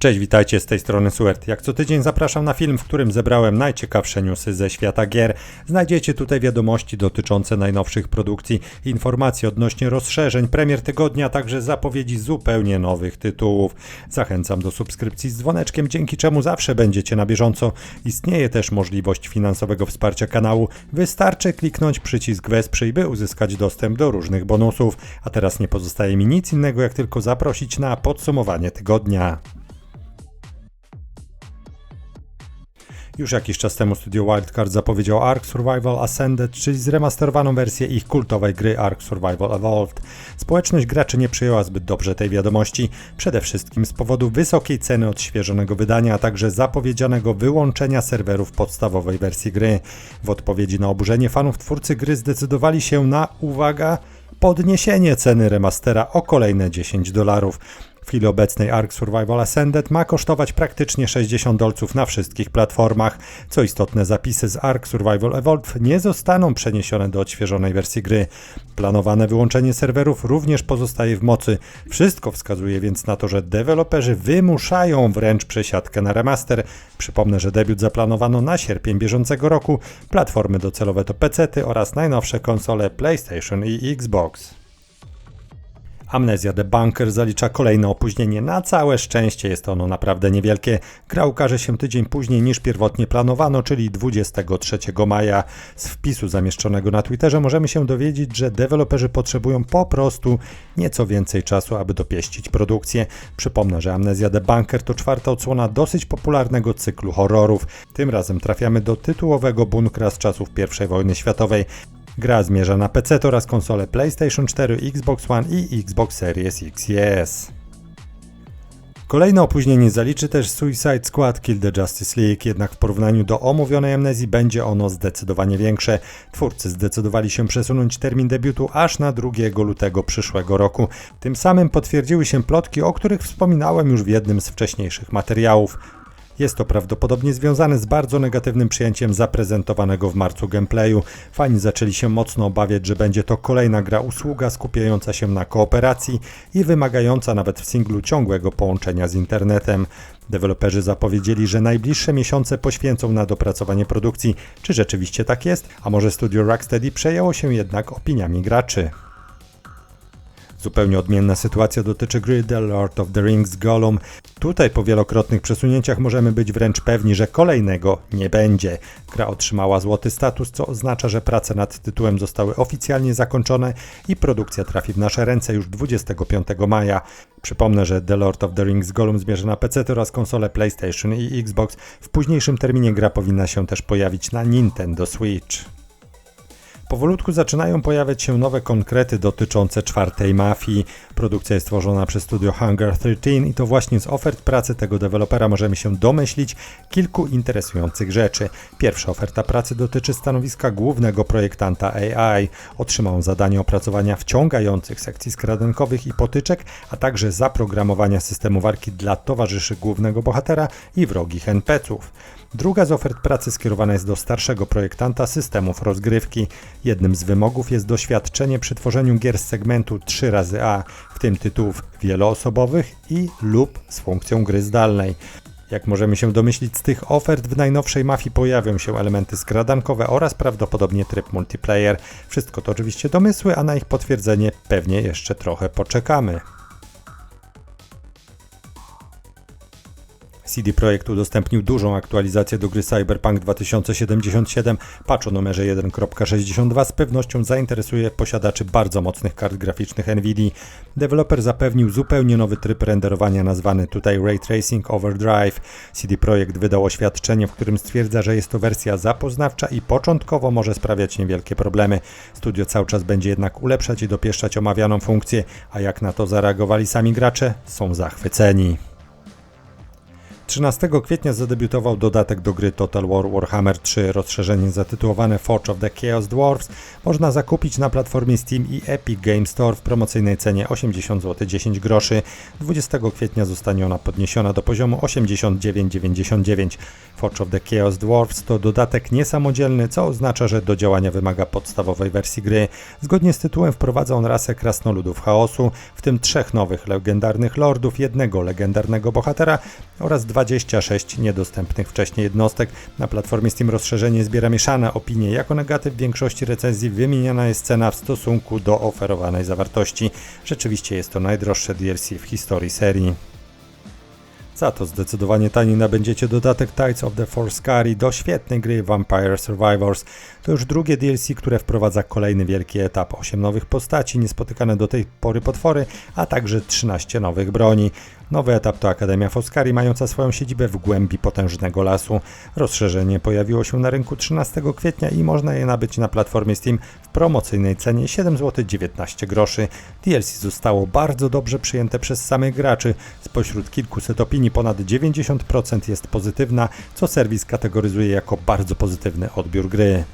Cześć, witajcie z tej strony Suert. Jak co tydzień zapraszam na film, w którym zebrałem najciekawsze newsy ze świata gier. Znajdziecie tutaj wiadomości dotyczące najnowszych produkcji, informacje odnośnie rozszerzeń, premier tygodnia, a także zapowiedzi zupełnie nowych tytułów. Zachęcam do subskrypcji z dzwoneczkiem, dzięki czemu zawsze będziecie na bieżąco. Istnieje też możliwość finansowego wsparcia kanału. Wystarczy kliknąć przycisk wesprzyj, by uzyskać dostęp do różnych bonusów. A teraz nie pozostaje mi nic innego, jak tylko zaprosić na podsumowanie tygodnia. Już jakiś czas temu studio Wildcard zapowiedział Ark Survival Ascended, czyli zremasterowaną wersję ich kultowej gry Ark Survival Evolved. Społeczność graczy nie przyjęła zbyt dobrze tej wiadomości, przede wszystkim z powodu wysokiej ceny odświeżonego wydania, a także zapowiedzianego wyłączenia serwerów podstawowej wersji gry. W odpowiedzi na oburzenie fanów twórcy gry zdecydowali się na, uwaga, podniesienie ceny remastera o kolejne 10 dolarów. W chwili obecnej Ark Survival Ascended ma kosztować praktycznie 60 dolców na wszystkich platformach. Co istotne, zapisy z Ark Survival Evolved nie zostaną przeniesione do odświeżonej wersji gry. Planowane wyłączenie serwerów również pozostaje w mocy. Wszystko wskazuje więc na to, że deweloperzy wymuszają wręcz przesiadkę na remaster. Przypomnę, że debiut zaplanowano na sierpień bieżącego roku. Platformy docelowe to PC oraz najnowsze konsole PlayStation i Xbox. Amnesia The Bunker zalicza kolejne opóźnienie. Na całe szczęście jest ono naprawdę niewielkie. Gra ukaże się tydzień później niż pierwotnie planowano, czyli 23 maja. Z wpisu zamieszczonego na Twitterze możemy się dowiedzieć, że deweloperzy potrzebują po prostu nieco więcej czasu, aby dopieścić produkcję. Przypomnę, że Amnesia The Bunker to czwarta odsłona dosyć popularnego cyklu horrorów. Tym razem trafiamy do tytułowego bunkra z czasów I wojny światowej. Gra zmierza na PC oraz konsole PlayStation 4, Xbox One i Xbox Series X i S. Kolejne opóźnienie zaliczy też Suicide Squad Kill the Justice League, jednak w porównaniu do omówionej amnezji będzie ono zdecydowanie większe. Twórcy zdecydowali się przesunąć termin debiutu aż na 2 lutego przyszłego roku. Tym samym potwierdziły się plotki, o których wspominałem już w jednym z wcześniejszych materiałów. Jest to prawdopodobnie związane z bardzo negatywnym przyjęciem zaprezentowanego w marcu gameplayu. Fani zaczęli się mocno obawiać, że będzie to kolejna gra usługa skupiająca się na kooperacji i wymagająca nawet w singlu ciągłego połączenia z internetem. Deweloperzy zapowiedzieli, że najbliższe miesiące poświęcą na dopracowanie produkcji. Czy rzeczywiście tak jest? A może studio Rocksteady przejęło się jednak opiniami graczy? Zupełnie odmienna sytuacja dotyczy gry The Lord of the Rings Gollum. Tutaj po wielokrotnych przesunięciach możemy być wręcz pewni, że kolejnego nie będzie. Gra otrzymała złoty status, co oznacza, że prace nad tytułem zostały oficjalnie zakończone i produkcja trafi w nasze ręce już 25 maja. Przypomnę, że The Lord of the Rings Gollum zmierza na PC oraz konsole PlayStation i Xbox. W późniejszym terminie gra powinna się też pojawić na Nintendo Switch. Powolutku zaczynają pojawiać się nowe konkrety dotyczące czwartej mafii. Produkcja jest tworzona przez studio Hunger 13 i to właśnie z ofert pracy tego dewelopera możemy się domyślić kilku interesujących rzeczy. Pierwsza oferta pracy dotyczy stanowiska głównego projektanta AI. Otrzymał zadanie opracowania wciągających sekcji skradankowych i potyczek, a także zaprogramowania systemu walki dla towarzyszy głównego bohatera i wrogich NPC-ów. Druga z ofert pracy skierowana jest do starszego projektanta systemów rozgrywki. Jednym z wymogów jest doświadczenie przy tworzeniu gier z segmentu 3 razy A, w tym tytułów wieloosobowych i lub z funkcją gry zdalnej. Jak możemy się domyślić z tych ofert, w najnowszej mafii pojawią się elementy skradankowe oraz prawdopodobnie tryb multiplayer. Wszystko to oczywiście domysły, a na ich potwierdzenie pewnie jeszcze trochę poczekamy. CD Projekt udostępnił dużą aktualizację do gry Cyberpunk 2077. Patch o numerze 1.62 z pewnością zainteresuje posiadaczy bardzo mocnych kart graficznych Nvidia. Deweloper zapewnił zupełnie nowy tryb renderowania nazwany tutaj Ray Tracing Overdrive. CD Projekt wydał oświadczenie, w którym stwierdza, że jest to wersja zapoznawcza i początkowo może sprawiać niewielkie problemy. Studio cały czas będzie jednak ulepszać i dopieszczać omawianą funkcję, a jak na to zareagowali sami gracze, są zachwyceni. 13 kwietnia zadebiutował dodatek do gry Total War Warhammer 3. Rozszerzenie zatytułowane Forge of the Chaos Dwarfs można zakupić na platformie Steam i Epic Game Store w promocyjnej cenie 80 zł 10 groszy. 20 kwietnia zostanie ona podniesiona do poziomu 89,99. Forge of the Chaos Dwarfs to dodatek niesamodzielny, co oznacza, że do działania wymaga podstawowej wersji gry. Zgodnie z tytułem wprowadza on rasę krasnoludów chaosu, w tym trzech nowych legendarnych lordów, jednego legendarnego bohatera oraz 26 niedostępnych wcześniej jednostek. Na platformie Steam rozszerzenie zbiera mieszane opinie. Jako negatyw w większości recenzji wymieniana jest cena w stosunku do oferowanej zawartości. Rzeczywiście jest to najdroższe DLC w historii serii. Za to zdecydowanie taniej nabędziecie dodatek Tides of the Forscari do świetnej gry Vampire Survivors. To już drugie DLC, które wprowadza kolejny wielki etap, 8 nowych postaci, niespotykane do tej pory potwory, a także 13 nowych broni. Nowy etap to Akademia Foscari, mająca swoją siedzibę w głębi potężnego lasu. Rozszerzenie pojawiło się na rynku 13 kwietnia i można je nabyć na platformie Steam w promocyjnej cenie 7 zł 19 groszy. DLC zostało bardzo dobrze przyjęte przez samych graczy. Spośród kilkuset opinii ponad 90% jest pozytywna, co serwis kategoryzuje jako bardzo pozytywny odbiór gry.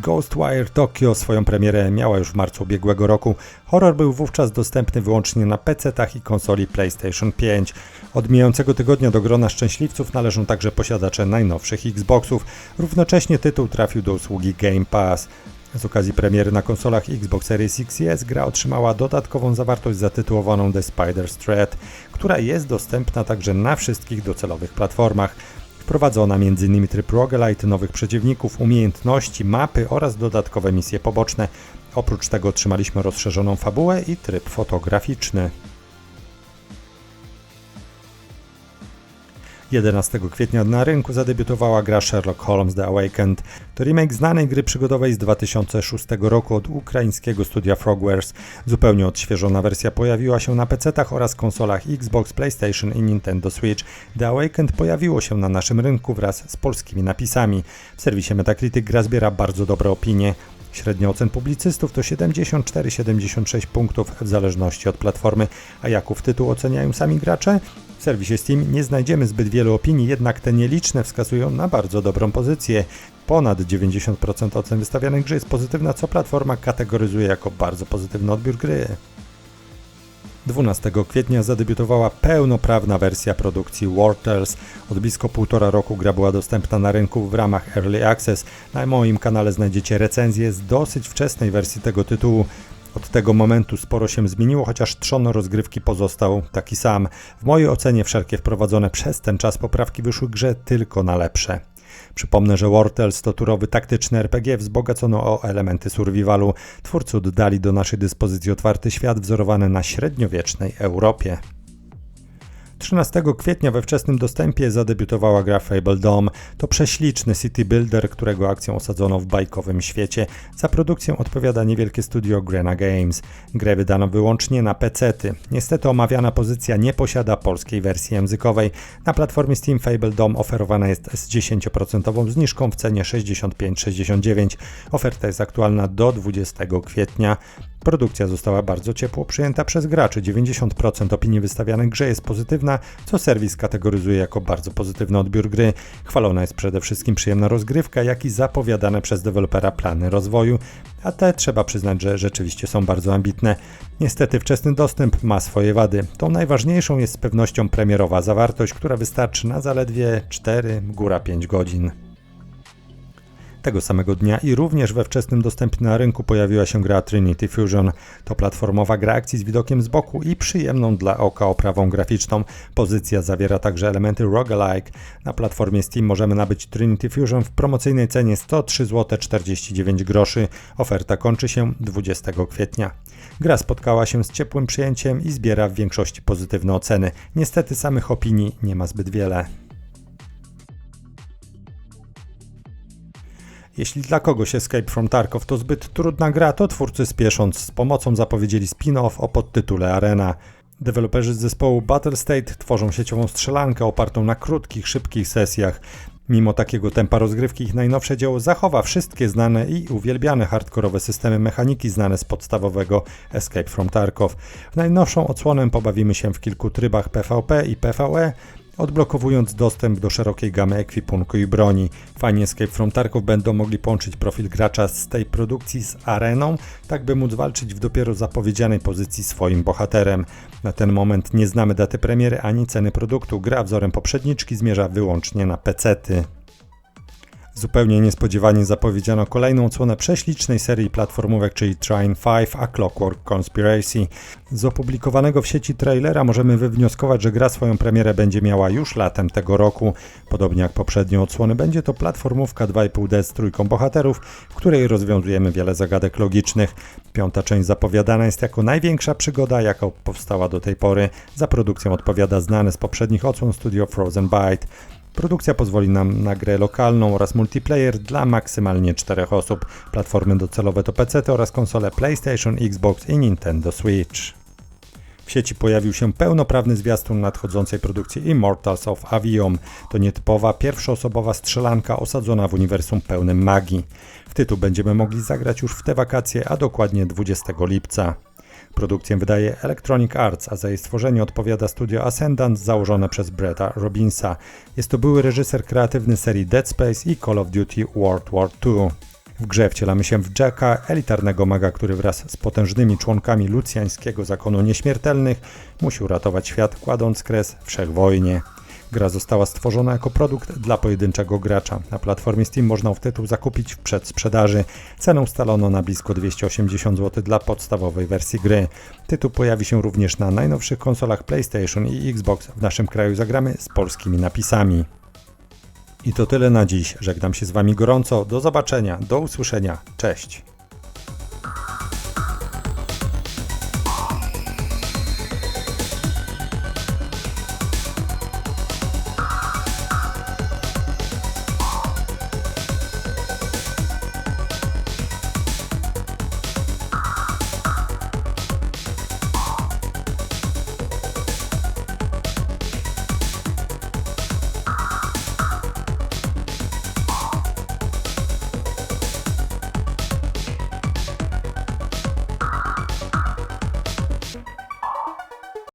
Ghostwire Tokyo swoją premierę miała już w marcu ubiegłego roku. Horror był wówczas dostępny wyłącznie na PC-tach i konsoli PlayStation 5. Od mijającego tygodnia do grona szczęśliwców należą także posiadacze najnowszych Xboxów. Równocześnie tytuł trafił do usługi Game Pass. Z okazji premiery na konsolach Xbox Series X S gra otrzymała dodatkową zawartość zatytułowaną The Spider's Thread, która jest dostępna także na wszystkich docelowych platformach. Wprowadzono m.in. tryb roguelite, nowych przeciwników, umiejętności, mapy oraz dodatkowe misje poboczne. Oprócz tego otrzymaliśmy rozszerzoną fabułę i tryb fotograficzny. 11 kwietnia na rynku zadebiutowała gra Sherlock Holmes The Awakened. To remake znanej gry przygodowej z 2006 roku od ukraińskiego studia Frogwares. Zupełnie odświeżona wersja pojawiła się na PC-tach oraz konsolach Xbox, PlayStation i Nintendo Switch. The Awakened pojawiło się na naszym rynku wraz z polskimi napisami. W serwisie Metacritic gra zbiera bardzo dobre opinie. Średnia ocen publicystów to 74-76 punktów w zależności od platformy, a jaków tytuł oceniają sami gracze? W serwisie Steam nie znajdziemy zbyt wielu opinii, jednak te nieliczne wskazują na bardzo dobrą pozycję. Ponad 90% ocen wystawianych gry jest pozytywna, co platforma kategoryzuje jako bardzo pozytywny odbiór gry. 12 kwietnia zadebiutowała pełnoprawna wersja produkcji War Tales. Od blisko półtora roku gra była dostępna na rynku w ramach Early Access. Na moim kanale znajdziecie recenzję z dosyć wczesnej wersji tego tytułu. Od tego momentu sporo się zmieniło, chociaż trzon rozgrywki pozostał taki sam. W mojej ocenie wszelkie wprowadzone przez ten czas poprawki wyszły grze tylko na lepsze. Przypomnę, że Wartels to turowy taktyczny RPG wzbogacono o elementy survivalu. Twórcy oddali do naszej dyspozycji otwarty świat wzorowany na średniowiecznej Europie. 13 kwietnia we wczesnym dostępie zadebiutowała gra Fable Dome. To prześliczny city builder, którego akcją osadzono w bajkowym świecie. Za produkcję odpowiada niewielkie studio Grena Games. Grę wydano wyłącznie na PC-ty. Niestety omawiana pozycja nie posiada polskiej wersji językowej. Na platformie Steam Fable Dome oferowana jest z 10% zniżką w cenie 65,69. Oferta jest aktualna do 20 kwietnia. Produkcja została bardzo ciepło przyjęta przez graczy. 90% opinii wystawianych grze jest pozytywna, co serwis kategoryzuje jako bardzo pozytywny odbiór gry. Chwalona jest przede wszystkim przyjemna rozgrywka, jak i zapowiadane przez dewelopera plany rozwoju, a te trzeba przyznać, że rzeczywiście są bardzo ambitne. Niestety wczesny dostęp ma swoje wady. Tą najważniejszą jest z pewnością premierowa zawartość, która wystarczy na zaledwie 4, góra 5 godzin. Tego samego dnia i również we wczesnym dostępie na rynku pojawiła się gra Trinity Fusion. To platformowa gra akcji z widokiem z boku i przyjemną dla oka oprawą graficzną. Pozycja zawiera także elementy roguelike. Na platformie Steam możemy nabyć Trinity Fusion w promocyjnej cenie 103 zł 49 groszy. Oferta kończy się 20 kwietnia. Gra spotkała się z ciepłym przyjęciem i zbiera w większości pozytywne oceny. Niestety samych opinii nie ma zbyt wiele. Jeśli dla kogoś Escape from Tarkov to zbyt trudna gra, to twórcy spiesząc z pomocą zapowiedzieli spin-off o podtytule Arena. Deweloperzy z zespołu Battle State tworzą sieciową strzelankę opartą na krótkich, szybkich sesjach. Mimo takiego tempa rozgrywki ich najnowsze dzieło zachowa wszystkie znane i uwielbiane hardkorowe systemy mechaniki znane z podstawowego Escape from Tarkov. W najnowszą odsłonę pobawimy się w kilku trybach PvP i PvE, odblokowując dostęp do szerokiej gamy ekwipunku i broni. Fani Escape from Tarkov będą mogli połączyć profil gracza z tej produkcji z areną, tak by móc walczyć w dopiero zapowiedzianej pozycji swoim bohaterem. Na ten moment nie znamy daty premiery ani ceny produktu. Gra wzorem poprzedniczki zmierza wyłącznie na pecety. Zupełnie niespodziewanie zapowiedziano kolejną odsłonę prześlicznej serii platformówek, czyli Trine 5 a Clockwork Conspiracy. Z opublikowanego w sieci trailera możemy wywnioskować, że gra swoją premierę będzie miała już latem tego roku. Podobnie jak poprzednie odsłony, będzie to platformówka 2,5D z trójką bohaterów, w której rozwiązujemy wiele zagadek logicznych. Piąta część zapowiadana jest jako największa przygoda, jaka powstała do tej pory. Za produkcją odpowiada znany z poprzednich odsłon studio Frozen Byte. Produkcja pozwoli nam na grę lokalną oraz multiplayer dla maksymalnie 4 osób. Platformy docelowe to PC oraz konsole PlayStation, Xbox i Nintendo Switch. W sieci pojawił się pełnoprawny zwiastun nadchodzącej produkcji Immortals of Avium. To nietypowa, pierwszoosobowa strzelanka osadzona w uniwersum pełnym magii. W tytuł będziemy mogli zagrać już w te wakacje, a dokładnie 20 lipca. Produkcję wydaje Electronic Arts, a za jej stworzenie odpowiada studio Ascendant założone przez Bretta Robinsa. Jest to były reżyser kreatywny serii Dead Space i Call of Duty World War II. W grze wcielamy się w Jacka, elitarnego maga, który wraz z potężnymi członkami lucjańskiego zakonu nieśmiertelnych musi uratować świat, kładąc kres wszechwojnie. Gra została stworzona jako produkt dla pojedynczego gracza. Na platformie Steam można w tytuł zakupić w przedsprzedaży. Cenę ustalono na blisko 280 zł dla podstawowej wersji gry. Tytuł pojawi się również na najnowszych konsolach PlayStation i Xbox. W naszym kraju zagramy z polskimi napisami. I to tyle na dziś. Żegnam się z Wami gorąco. Do zobaczenia, do usłyszenia. Cześć.